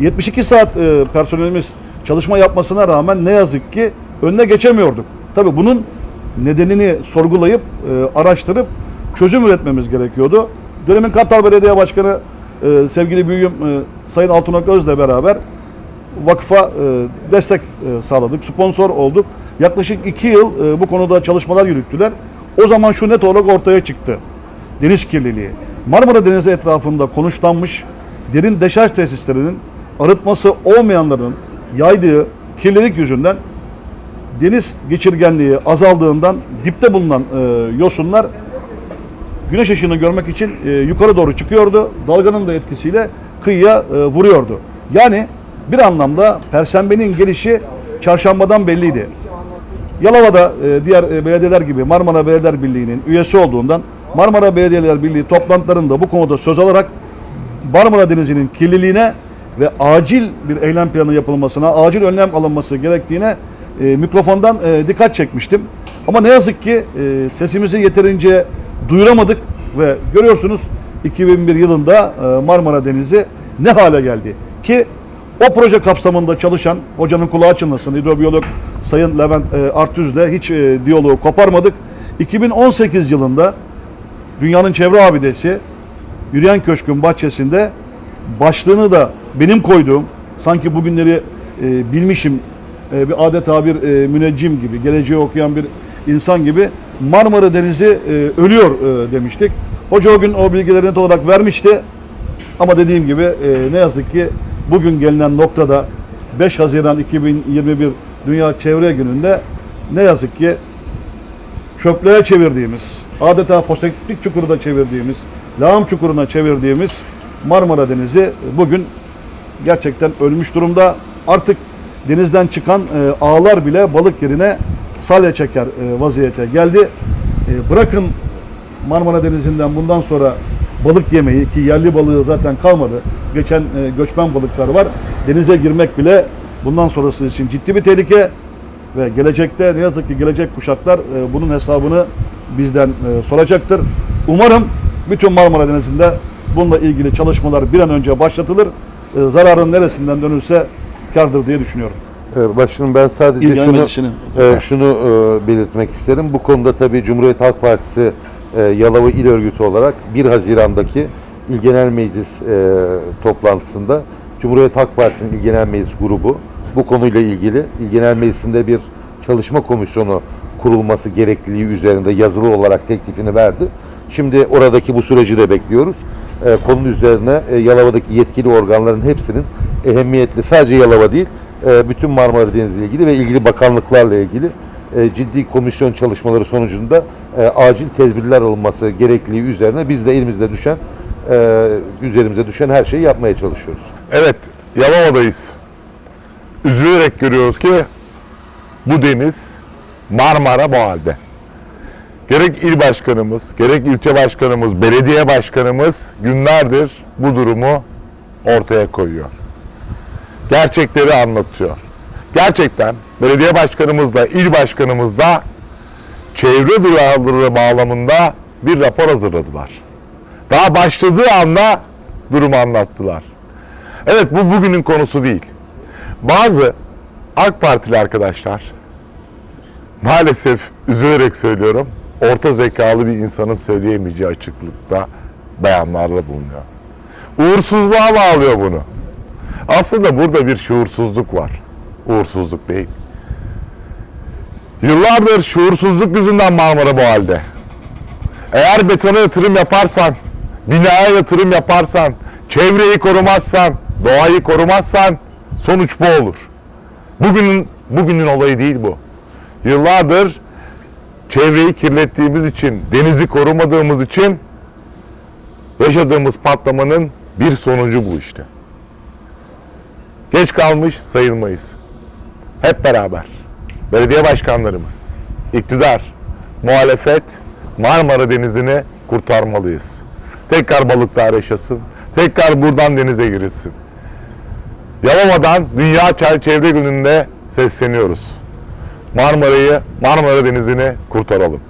72 saat e, personelimiz çalışma yapmasına rağmen ne yazık ki önüne geçemiyorduk. Tabii bunun nedenini sorgulayıp, e, araştırıp çözüm üretmemiz gerekiyordu. Dönemin Kartal Belediye Başkanı e, sevgili büyüğüm e, Sayın Altunak Öz'le beraber vakfa e, destek e, sağladık, sponsor olduk. Yaklaşık iki yıl e, bu konuda çalışmalar yürüttüler. O zaman şu net olarak ortaya çıktı. Deniz kirliliği. Marmara Denizi etrafında konuşlanmış derin deşarj tesislerinin arıtması olmayanların yaydığı kirlilik yüzünden deniz geçirgenliği azaldığından dipte bulunan e, yosunlar güneş ışığını görmek için e, yukarı doğru çıkıyordu. Dalganın da etkisiyle kıyıya e, vuruyordu. Yani bir anlamda Perşembenin gelişi çarşambadan belliydi. Yalova'da e, diğer e, belediyeler gibi Marmara Belediyeler Birliği'nin üyesi olduğundan Marmara Belediyeler Birliği toplantılarında bu konuda söz alarak Marmara Denizi'nin kirliliğine ve acil bir eylem planı yapılmasına, acil önlem alınması gerektiğine e, mikrofondan e, dikkat çekmiştim. Ama ne yazık ki e, sesimizi yeterince duyuramadık ve görüyorsunuz 2001 yılında e, Marmara Denizi ne hale geldi ki o proje kapsamında çalışan hocanın kulağı çınlasın hidrobiyolog Sayın Levent e, Artüz'le hiç e, diyaloğu koparmadık. 2018 yılında dünyanın çevre abidesi Yürüyen Köşk'ün bahçesinde başlığını da benim koyduğum sanki bugünleri e, bilmişim e, bir adeta bir e, müneccim gibi geleceği okuyan bir insan gibi Marmara Denizi e, ölüyor e, demiştik. Hoca o gün o bilgileri net olarak vermişti. Ama dediğim gibi e, ne yazık ki bugün gelinen noktada 5 Haziran 2021 Dünya Çevre Günü'nde ne yazık ki çöplüğe çevirdiğimiz, adeta foseptik çukuruna çevirdiğimiz, lağım çukuruna çevirdiğimiz Marmara Denizi bugün gerçekten ölmüş durumda. Artık denizden çıkan e, ağlar bile balık yerine salya çeker e, vaziyete geldi. E, bırakın Marmara Denizi'nden bundan sonra balık yemeyi ki yerli balığı zaten kalmadı. Geçen göçmen balıklar var. Denize girmek bile bundan sonrası için ciddi bir tehlike ve gelecekte ne yazık ki gelecek kuşaklar bunun hesabını bizden soracaktır. Umarım bütün Marmara Denizi'nde bununla ilgili çalışmalar bir an önce başlatılır. E, zararın neresinden dönülse kardır diye düşünüyorum. Ee, Başkanım ben sadece İlgilenme şunu, e, şunu e, belirtmek isterim. Bu konuda tabii Cumhuriyet Halk Partisi e, Yalova İl Örgütü olarak 1 Haziran'daki İl Genel Meclis e, toplantısında Cumhuriyet Halk Partisi'nin İl Genel Meclis grubu bu konuyla ilgili İl Genel Meclisi'nde bir çalışma komisyonu kurulması gerekliliği üzerinde yazılı olarak teklifini verdi. Şimdi oradaki bu süreci de bekliyoruz. E, konunun üzerine e, Yalova'daki yetkili organların hepsinin ehemmiyetli sadece Yalova değil e, bütün Marmara Denizi ile ilgili ve ilgili bakanlıklarla ilgili e, ciddi komisyon çalışmaları sonucunda e, acil tedbirler alınması gerekliliği üzerine biz de elimizde düşen e, üzerimize düşen her şeyi yapmaya çalışıyoruz. Evet, Yalova'dayız. Üzülerek görüyoruz ki bu deniz Marmara bu halde. Gerek il başkanımız, gerek ilçe başkanımız, belediye başkanımız günlerdir bu durumu ortaya koyuyor. Gerçekleri anlatıyor. Gerçekten belediye başkanımız da, il başkanımız da çevre duyarlılığı bağlamında bir rapor hazırladılar. Daha başladığı anda durumu anlattılar. Evet bu bugünün konusu değil. Bazı AK Partili arkadaşlar maalesef üzülerek söylüyorum orta zekalı bir insanın söyleyemeyeceği açıklıkta beyanlarda bulunuyor. Uğursuzluğa bağlıyor bunu. Aslında burada bir şuursuzluk var. Uğursuzluk değil. Yıllardır şuursuzluk yüzünden Marmara bu halde. Eğer betona yatırım yaparsan, binaya yatırım yaparsan, çevreyi korumazsan, doğayı korumazsan sonuç bu olur. Bugünün bugünün olayı değil bu. Yıllardır çevreyi kirlettiğimiz için, denizi korumadığımız için yaşadığımız patlamanın bir sonucu bu işte. Geç kalmış sayılmayız. Hep beraber belediye başkanlarımız, iktidar, muhalefet Marmara Denizi'ni kurtarmalıyız. Tekrar balıklar yaşasın. Tekrar buradan denize girilsin. Yalova'dan Dünya Çevre Günü'nde sesleniyoruz. Marmara'yı, Marmara Denizi'ni kurtaralım.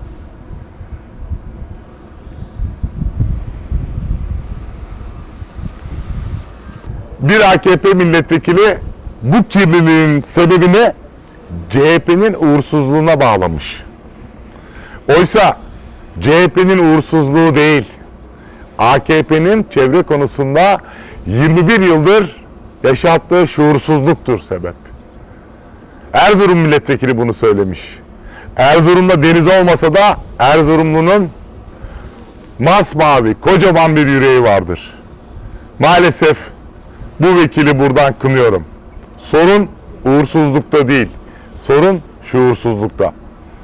bir AKP milletvekili bu kirliliğin sebebini CHP'nin uğursuzluğuna bağlamış. Oysa CHP'nin uğursuzluğu değil, AKP'nin çevre konusunda 21 yıldır yaşattığı şuursuzluktur sebep. Erzurum milletvekili bunu söylemiş. Erzurum'da deniz olmasa da Erzurumlu'nun masmavi kocaman bir yüreği vardır. Maalesef bu vekili buradan kınıyorum. Sorun uğursuzlukta değil, sorun şuursuzlukta.